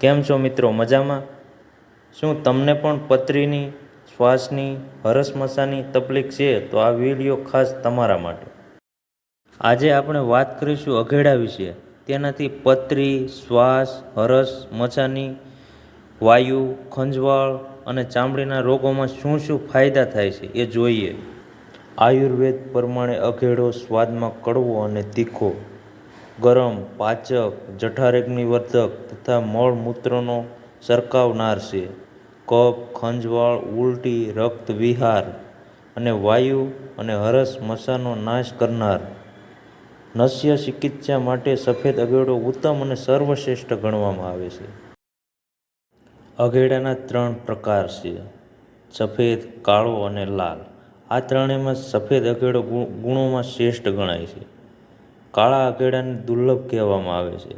કેમ છો મિત્રો? મજામાં? શું તમને પણ પથરીની શ્વાસની, હરસમસાની તકલીફ છે? તો આ વીડિયો ખાસ તમારા માટે. આજે આપણે વાત કરીશું અઘેડા વિશે. તેનાથી પથરી શ્વાસ, હરસ મચાની વાયુ, ખંજવાળ અને ચામડીના રોગોમાં શું શું ફાયદા થાય છે એ જોઈએ. આયુર્વેદ પ્રમાણે અઘેડો સ્વાદમાં કડવો અને તીખો ગરમ, પાચક જઠરાગ્નિવર્ધક તથા મળમૂત્રનો સરકાવનાર છે. કફ, ખંજવાળ, ઉલટી, રક્ત વિહાર અને વાયુ અને હરસ મસાનો નાશ કરનાર. નસ્ય ચિકિત્સા માટે સફેદ અગેડો ઉત્તમ અને સર્વશ્રેષ્ઠ ગણવામાં આવે છે. અઘેડાના ત્રણ પ્રકાર છે. સફેદ, કાળો અને લાલ. આ ત્રણેયમાં સફેદ અઘેડો ગુણ- ગુણોમાં શ્રેષ્ઠ ગણાય છે. કાળા અઘેડાને દુર્લભ કહેવામાં આવે છે.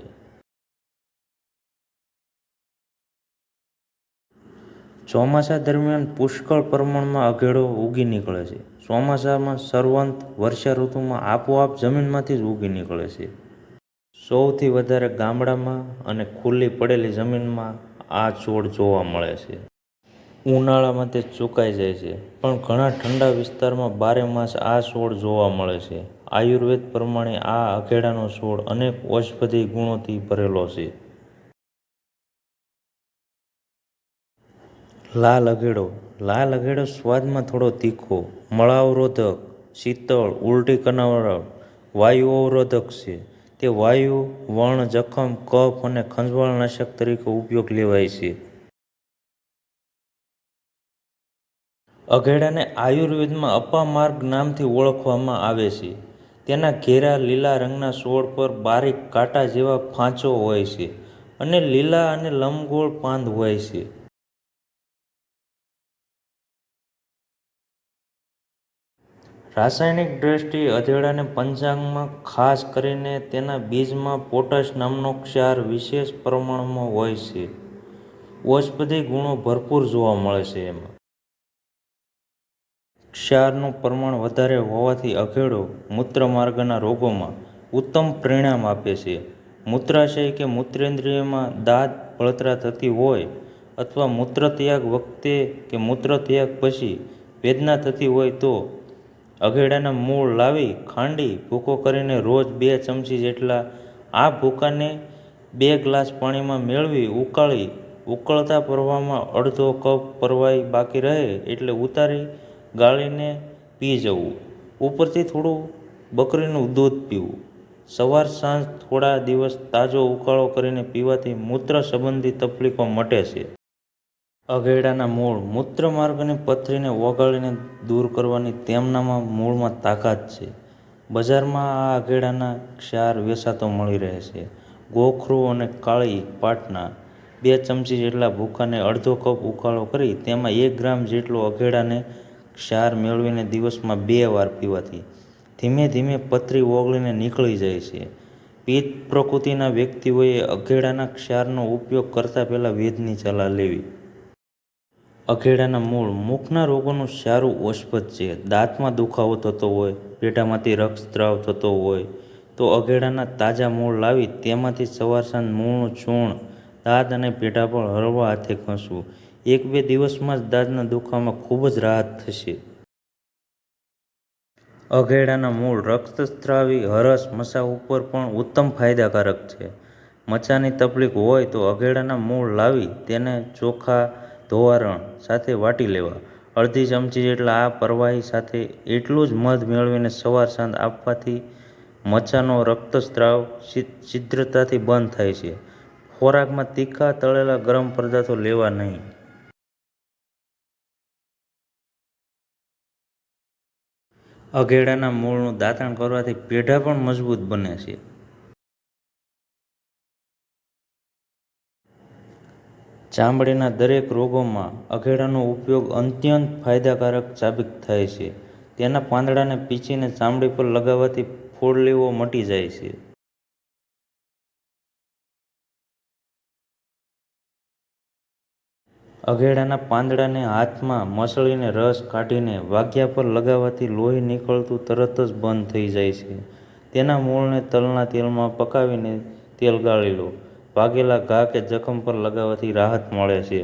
ચોમાસા દરમિયાન પુષ્કળ પ્રમાણમાં અઘેડો ઉગી નીકળે છે. ચોમાસામાં સર્વંત વર્ષા ઋતુમાં આપોઆપ જમીનમાંથી જ ઉગી નીકળે છે. સૌથી વધારે ગામડામાં અને ખુલ્લી પડેલી જમીનમાં આ છોડ જોવા મળે છે. ઉનાળામાં તે ચૂકાઈ જાય છે, પણ ઘણા ઠંડા વિસ્તારમાં બારે માસ આ છોડ જોવા મળે છે. આયુર્વેદ પ્રમાણે આ અઘેડાનો છોડ અનેક ઔષધીય ગુણોથી ભરેલો છે. લાલ અઘેડો. લાલ અઘેડો સ્વાદમાં થોડો તીખો, મળાવરોધક, શીતળ, ઉલટી કરનારો વાયુ અવરોધક છે. તે વાયુ વર્ણ જખમ, કફ અને ખંજવાળનાશક તરીકે ઉપયોગ લેવાય છે. અઘેડાને આયુર્વેદમાં અપામાર્ગ નામથી ઓળખવામાં આવે છે. તેના ઘેરા લીલા રંગના છોડ પર બારીક કાંટા જેવા ફાંચો હોય છે અને લીલા અને લંબગોળ પાંદ હોય છે. રાસાયણિક દ્રષ્ટિએ અધેડાને પંચાંગમાં ખાસ કરીને તેના બીજમાં પોટાશ નામનો ક્ષાર વિશેષ પ્રમાણમાં હોય છે. ઔષધીય ગુણો ભરપૂર જોવા મળે છે એમાં. ક્ષારનું પ્રમાણ વધારે હોવાથી અઘેડો મૂત્રમાર્ગના રોગોમાં ઉત્તમ પરિણામ આપે છે. મૂત્રાશય કે મૂત્રેન્દ્રિયમાં દાદ બળતરા થતી હોય અથવા મૂત્રત્યાગ વખતે કે મૂત્રત્યાગ પછી વેદના થતી હોય તો અઘેડાના મૂળ લાવી ખાંડી ભૂકો કરીને રોજ બે ચમચી જેટલા આ ભૂકાને બે ગ્લાસ પાણીમાં મેળવી ઉકાળી ઉકળતા પરવામાં અડધો કપ પરવાઈ બાકી રહે એટલે ઉતારી ગાળીને પી જવું. ઉપરથી થોડું બકરીનું દૂધ પીવું. સવાર સાંજ થોડા દિવસ તાજો ઉકાળો કરીને પીવાથી મૂત્ર સંબંધી તકલીફો મટે છે. અઘેડાના મૂળ મૂત્રમાર્ગની પથરીને ઓગાળીને દૂર કરવાની તેમનામાં મૂળમાં તાકાત છે. બજારમાં આ અઘેડાના ક્ષાર વેસાતો મળી રહે છે. ગોખરું અને કાળી પાટના બે ચમચી જેટલા ભૂખાને અડધો કપ ઉકાળો કરી તેમાં એક ગ્રામ જેટલો અઘેડાને ક્ષાર મેળવીને દિવસમાં બે વાર પીવાથી ધીમે ધીમે પથરી ઓગળીને નીકળી જાય છે. પિત્ત પ્રકૃતિના વ્યક્તિઓએ અઘેડાના ક્ષારનો ઉપયોગ કરતાં પહેલાં વેદની સલાહ લેવી. અઘેડાના મૂળ મુખના રોગોનું સારું ઔષધ છે. દાંતમાં દુખાવો થતો હોય, પેટામાંથી રક્તસ્ત્રાવ થતો હોય, તો અઘેડાના તાજા મૂળ લાવી તેમાંથી સવાર સાંજ મૂળનું ચૂર્ણ, દાંત અને પેટા પર હળવા હાથે ઘસવું. એક બે દિવસમાં જ દાંતના દુખાવામાં ખૂબ જ રાહત થશે. અઘેડાના મૂળ રક્તસ્ત્રાવી હરસ મસા ઉપર પણ ઉત્તમ ફાયદાકારક છે. મચાની તકલીફ હોય તો અઘેડાના મૂળ લાવી તેને ચોખા, ધોવારણ સાથે વાટી લેવા. અડધી ચમચી જેટલા આ પરવાહી સાથે એટલું જ મધ મેળવીને સવાર સાંજ આપવાથી મચાનો રક્તસ્રાવ છિદ્રતાથી બંધ થાય છે. ખોરાકમાં તીખા તળેલા ગરમ પદાર્થો લેવા નહીં. અઘેડાના મૂળનું દાંતણ કરવાથી પેઢા પણ મજબૂત બને છે. ચામડીના દરેક રોગોમાં અઘેડાનો ઉપયોગ અત્યંત ફાયદાકારક સાબિત થાય છે. તેના પાંદડાને પીંચીને ચામડી પર લગાવવાથી ફોડલીઓ મટી જાય છે. અઘેડાના પાંદડાને હાથમાં મસળીને રસ કાઢીને વાગ્યા પર લગાવવાથી લોહી નીકળતું તરત જ બંધ થઈ જાય છે. તેના મૂળને તલના તેલમાં પકાવીને તેલ ગાળી લો. વાગેલા ઘા કે જખમ પર લગાવવાથી રાહત મળે છે.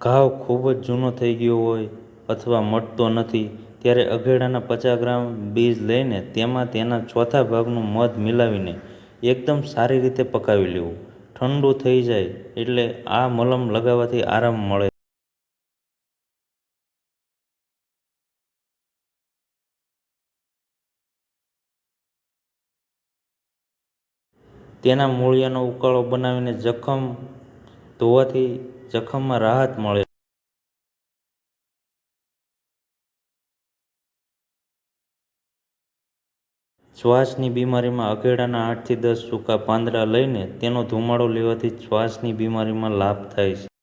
ઘાવ ખૂબ જ જૂનો થઈ ગયો હોય અથવા મટતો નથી, ત્યારે અઘેડાના પચાસ ગ્રામ બીજ લઈને તેમાં તેના ચોથા ભાગનું મધ મિલાવીને એકદમ સારી રીતે પકાવી લેવું. ઠંડુ થઈ જાય એટલે આ મલમ લગાવવાથી આરામ મળે. તેના મૂળિયાનો ઉકાળો બનાવીને જખમ ધોવાથી જખમમાં રાહત મળે. શ્વાસની બીમારીમાં અઘેડાના આઠથી દસ સૂકા પાંદડા લઈને તેનો ધુમાડો લેવાથી શ્વાસની બીમારીમાં લાભ થાય છે.